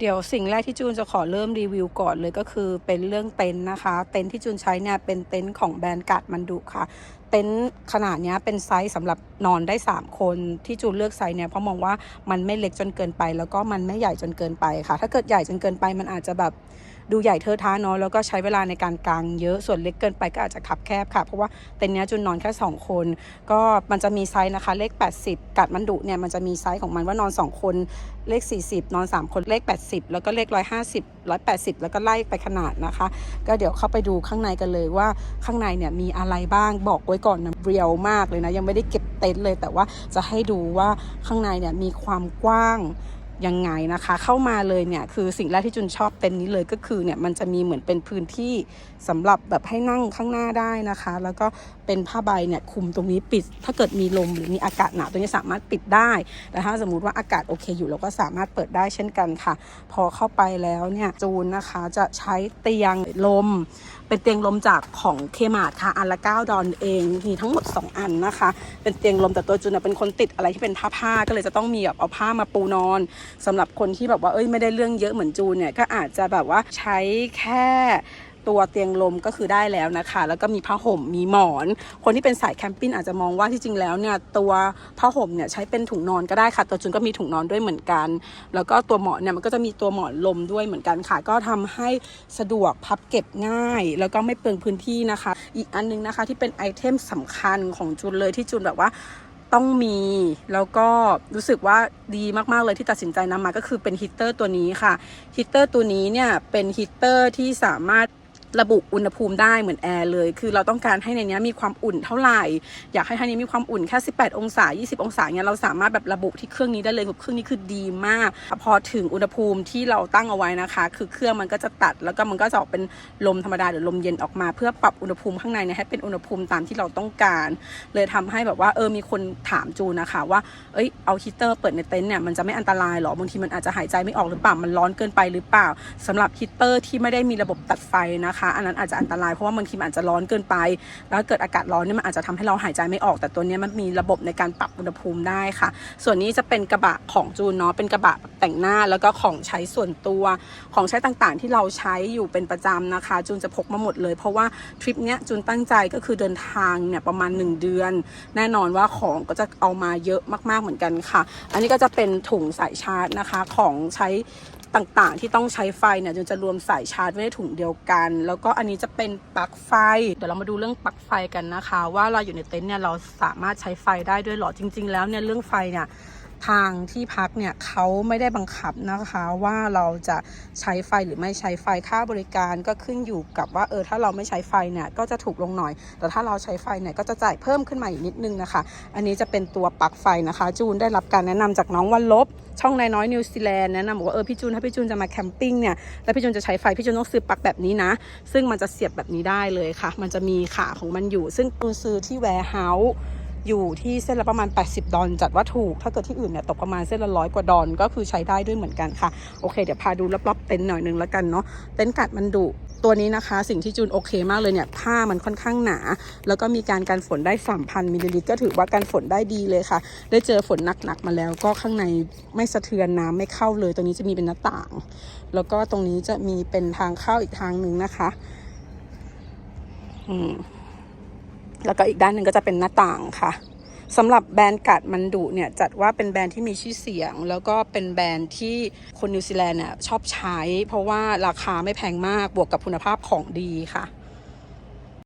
เดี๋ยวสิ่งแรกที่จูนจะขอเริ่มรีวิวก่อนเลยก็คือเป็นเรื่องเต็นท์นะคะ เต็นท์ที่จูนใช้เนี่ยเป็นเต็นท์ของแบรนด์กาดมันดุค่ะเต็นท์ขนาดนี้เป็นไซส์สำหรับนอนได้ 3 คนที่จูนเลือกไซส์เนี่ยเพราะมองว่ามันไม่เล็กจนเกินไป แล้วก็มันไม่ใหญ่จนเกินไปค่ะ ถ้าเกิดใหญ่จนเกินไปมันอาจจะแบบดูใหญ่เทอะท้าเนาะแล้วก็ใช้เวลาในการกางเยอะส่วนเล็กเกินไปก็อาจจะขับแคบค่ะ เพราะว่าเต็นท์นี้จูนนอนแค่ 2 คน ก็มันจะมีไซส์นะคะ เลข 80 กัดมันดุเนี่ยมันจะมีไซส์ของมันว่านอน 2 คนเลข 40 นอน 3 คนเลข 80 แล้วก็เลข 150 180 แล้วก็ไล่ไปขนาดนะคะ ก็เดี๋ยวเข้าไปดูข้างในกันเลยว่าข้างในเนี่ยมีอะไรบ้างบอกไว้ก่อนนะเรียวมากเลยนะ ยังไม่ได้เก็บเต็นท์เลย แต่ว่าจะให้ดูว่าข้างในเนี่ยมีความกว้างยังไงนะคะ เข้ามาเลยเนี่ยคือสิ่งแรกที่จุนชอบเต็นท์นี้เลยก็คือเนี่ยมันจะมีเหมือนเป็นพื้นที่สำหรับแบบให้นั่งข้างหน้าได้นะคะ แล้วก็เป็นผ้าใบเนี่ยคุมตรงนี้ปิด ถ้าเกิดมีลมหรือมีอากาศหนาวตรงนี้สามารถปิดได้ แต่ถ้าสมมติว่าอากาศโอเคอยู่เราก็สามารถเปิดได้เช่นกันค่ะ พอเข้าไปแล้วเนี่ยจูนนะคะจะใช้เตียงลมเป็นเตียงลมจากของเคมาดค่ะอันละ9ดอนเองมีทั้งหมด 2 อันนะคะ เป็นเตียงลมแต่ตัวจูนนะเป็นคนติดอะไรที่เป็นผ้าผ้าก็เลยจะต้องมีแบบเอาผ้ามาปูนอนสำหรับคนที่แบบว่าเอ้ยไม่ได้เรื่องเยอะเหมือนจูนเนี่ยก็อาจจะแบบว่าใช้แค่ ตัวเตียงลมก็คือได้แล้วนะคะ แล้วก็มีผ้าห่มมีหมอน คนที่เป็นสายแคมปิ้งอาจจะมองว่าที่จริงแล้วเนี่ยตัวผ้าห่มเนี่ยใช้เป็นถุงนอนก็ได้ค่ะ ตัวจุนก็มีถุงนอนด้วยเหมือนกัน แล้วก็ตัวหมอนเนี่ยมันก็จะมีตัวหมอนลมด้วยเหมือนกันค่ะ ก็ทำให้สะดวกพับเก็บง่าย แล้วก็ไม่เปลืองพื้นที่นะคะ อีกอันนึงนะคะที่เป็นไอเทมสำคัญของจุนเลยที่จุนแบบว่าต้องมีแล้วก็รู้สึกว่าดีมาก ๆ เลยที่ตัดสินใจนำมาก็คือเป็นฮีตเตอร์ตัวนี้ค่ะฮีตเตอร์ตัวนี้เนี่ยเป็นฮีเตอร์ที่สามารถ ระบุอุณหภูมิได้เหมือนแอร์เลย คือเราต้องการให้ในนี้มีความอุ่นเท่าไหร่ อยากให้ท่านี้มีความอุ่นแค่ 18 องศา 20 องศาเนี่ยเราสามารถแบบระบุที่เครื่องนี้ได้เลยแบบเครื่องนี้คือดีมาก พอถึงอุณหภูมิที่เราตั้งเอาไว้นะคะ คือเครื่องมันก็จะตัด แล้วก็มันก็จะออกเป็นลมธรรมดาหรือลมเย็นออกมา เพื่อปรับอุณหภูมิข้างในเนี่ยให้เป็นอุณหภูมิตามที่เราต้องการ เลยทำให้แบบว่าเออมีคนถามจูนะคะ ว่าเอ้ยเอาฮีเตอร์เปิดในเต็นท์เนี่ยมันจะไม่อันตรายหรอบางทีมันอาจจะหายใจไม่ออกหรือเปล่ามันร้อนเกินไปหรือเปล่าสำหรับฮีเตอร์ที่ไม่ได้มีระบบตัดไฟนะคะอันนั้นอาจจะอันตรายเพราะว่าบางทีมันอาจจะร้อนเกินไป แล้วเกิดอากาศร้อนเนี่ยมันอาจจะทำให้เราหายใจไม่ออก แต่ตัวนี้มันมีระบบในการปรับอุณหภูมิได้ค่ะ ส่วนนี้จะเป็นกระบะของจูนเนาะเป็นกระบะแต่งหน้าแล้วก็ของใช้ส่วนตัวของใช้ต่างๆ ที่เราใช้อยู่เป็นประจำนะคะ จูนจะพกมาหมดเลย เพราะว่าทริปเนี้ยจูนตั้งใจก็คือเดินทางเนี่ยประมาณ 1 เดือน แน่นอนว่าของก็จะเอามาเยอะมากๆเหมือนกันค่ะ อันนี้ก็จะเป็นถุงสายชาร์จนะคะของใช้ ต่างๆ ที่ต้องใช้ไฟเนี่ยจนจะรวมสายชาร์จไว้ในถุงเดียวกัน แล้วก็อันนี้จะเป็นปลั๊กไฟ เดี๋ยวเรามาดูเรื่องปลั๊กไฟกันนะคะ ว่าเราอยู่ในเต็นท์เนี่ยเราสามารถใช้ไฟได้ด้วยหรอจริง ๆ แล้วเนี่ยเรื่องไฟเนี่ย ทางที่พักเนี่ยเขาไม่ได้บังคับนะคะว่าเราจะใช้ไฟหรือไม่ใช้ไฟค่าบริการก็ขึ้นอยู่กับว่าเออถ้าเราไม่ใช้ไฟเนี่ยก็จะถูกลงหน่อย แต่ถ้าเราใช้ไฟเนี่ยก็จะจ่ายเพิ่มขึ้นมาอีกนิดนึงนะคะ อันนี้จะเป็นตัวปลั๊กไฟนะคะ จูนได้รับการแนะนำจากน้องวันลบ ช่องนายน้อยนิวซีแลนด์แนะนำบอกว่าเออพี่จูนถ้าพี่จูนจะมาแคมปิ้งเนี่ยแล้วพี่จูนจะใช้ไฟพี่จูนต้องซื้อปลั๊กแบบนี้นะ ซึ่งมันจะเสียบแบบนี้ได้เลยค่ะ มันจะมีขาของมันอยู่ ซึ่งจูนซื้อที่แวร์เฮาส์ อยู่ที่เส้นละประมาณ 80 ดอลจัดว่าถูก ถ้าเกิดที่อื่นเนี่ยตกประมาณเส้นละร้อยกว่าดอลก็คือใช้ได้ด้วยเหมือนกันค่ะ โอเค เดี๋ยวพาดูรอบๆเต็นท์หน่อยนึงแล้วกันเนาะเต็นท์กัดมันดุตัวนี้นะคะ สิ่งที่จูนโอเคมากเลยเนี่ยผ้ามันค่อนข้างหนา แล้วก็มีการกันฝนได้ 3,000 มิลลิลิตรก็ถือว่ากันฝนได้ดีเลยค่ะ ได้เจอฝนหนักๆมาแล้ว ก็ข้างในไม่สะเทือนน้ำไม่เข้าเลยตรงนี้จะมีเป็นหน้าต่าง แล้วก็ตรงนี้จะมีเป็นทางเข้าอีกทางหนึ่งนะคะ อืม แล้วก็อีกด้านหนึ่งก็จะเป็นหน้าต่างค่ะสำหรับแบรนด์กัดมันดุเนี่ยจัดว่าเป็นแบรนด์ที่มีชื่อเสียง แล้วก็เป็นแบรนด์ที่คนนิวซีแลนด์เนี่ยชอบใช้ เพราะว่าราคาไม่แพงมากบวกกับคุณภาพของดีค่ะ